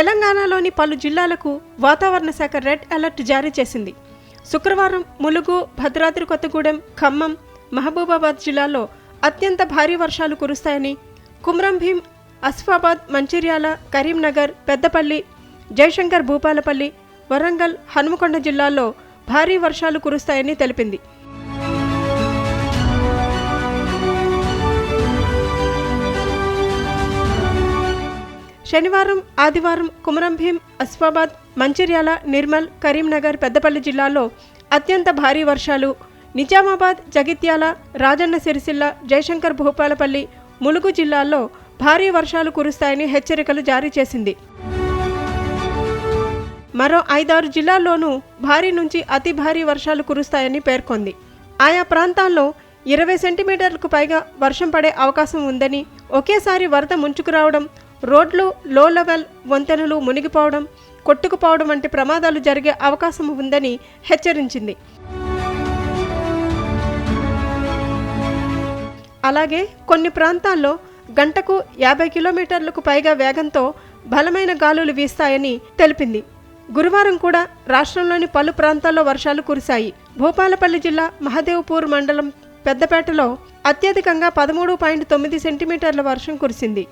తెలంగాణలోని పలు జిల్లాలకు వాతావరణ శాఖ రెడ్ అలర్ట్ జారీ చేసింది. శుక్రవారం ములుగు భద్రాద్రి కొత్తగూడెం ఖమ్మం మహబూబాబాద్ జిల్లాల్లో అత్యంత భారీ వర్షాలు కురుస్తాయని కుమ్రం భీం అస్ఫాబాద్ మంచిర్యాల కరీంనగర్ పెద్దపల్లి జయశంకర్ భూపాలపల్లి వరంగల్ హనుమకొండ జిల్లాల్లో భారీ వర్షాలు కురుస్తాయని తెలిపింది. శనివారం ఆదివారం కుమరంభీం అస్ఫాబాద్ మంచిర్యాల నిర్మల్ కరీంనగర్ పెద్దపల్లి జిల్లాల్లో అత్యంత భారీ వర్షాలు. నిజామాబాద్ జగిత్యాల రాజన్న సిరిసిల్ల జయశంకర్ భూపాలపల్లి ములుగు జిల్లాల్లో భారీ వర్షాలు కురుస్తాయని హెచ్చరికలు జారీ చేసింది. మరో ఐదారు జిల్లాల్లోనూ భారీ నుంచి అతి భారీ వర్షాలు కురుస్తాయని పేర్కొంది. ఆయా ప్రాంతాల్లో ఇరవై సెంటీమీటర్లకు పైగా వర్షం పడే అవకాశం ఉందని ఒకేసారి వరద ముంచుకురావడం రోడ్లు లో లెవెల్ వంతెనలు మునిగిపోవడం కొట్టుకుపోవడం వంటి ప్రమాదాలు జరిగే అవకాశం ఉందని హెచ్చరించింది. అలాగే కొన్ని ప్రాంతాల్లో గంటకు యాభై కిలోమీటర్లకు పైగా వేగంతో బలమైన గాలులు వీస్తాయని తెలిపింది. గురువారం కూడా రాష్ట్రంలోని పలు ప్రాంతాల్లో వర్షాలు కురిశాయి. భూపాలపల్లి జిల్లా మహదేవ్పూర్ మండలం పెద్దపేటలో అత్యధికంగా పదమూడు పాయింట్ తొమ్మిది సెంటీమీటర్ల వర్షం కురిసింది.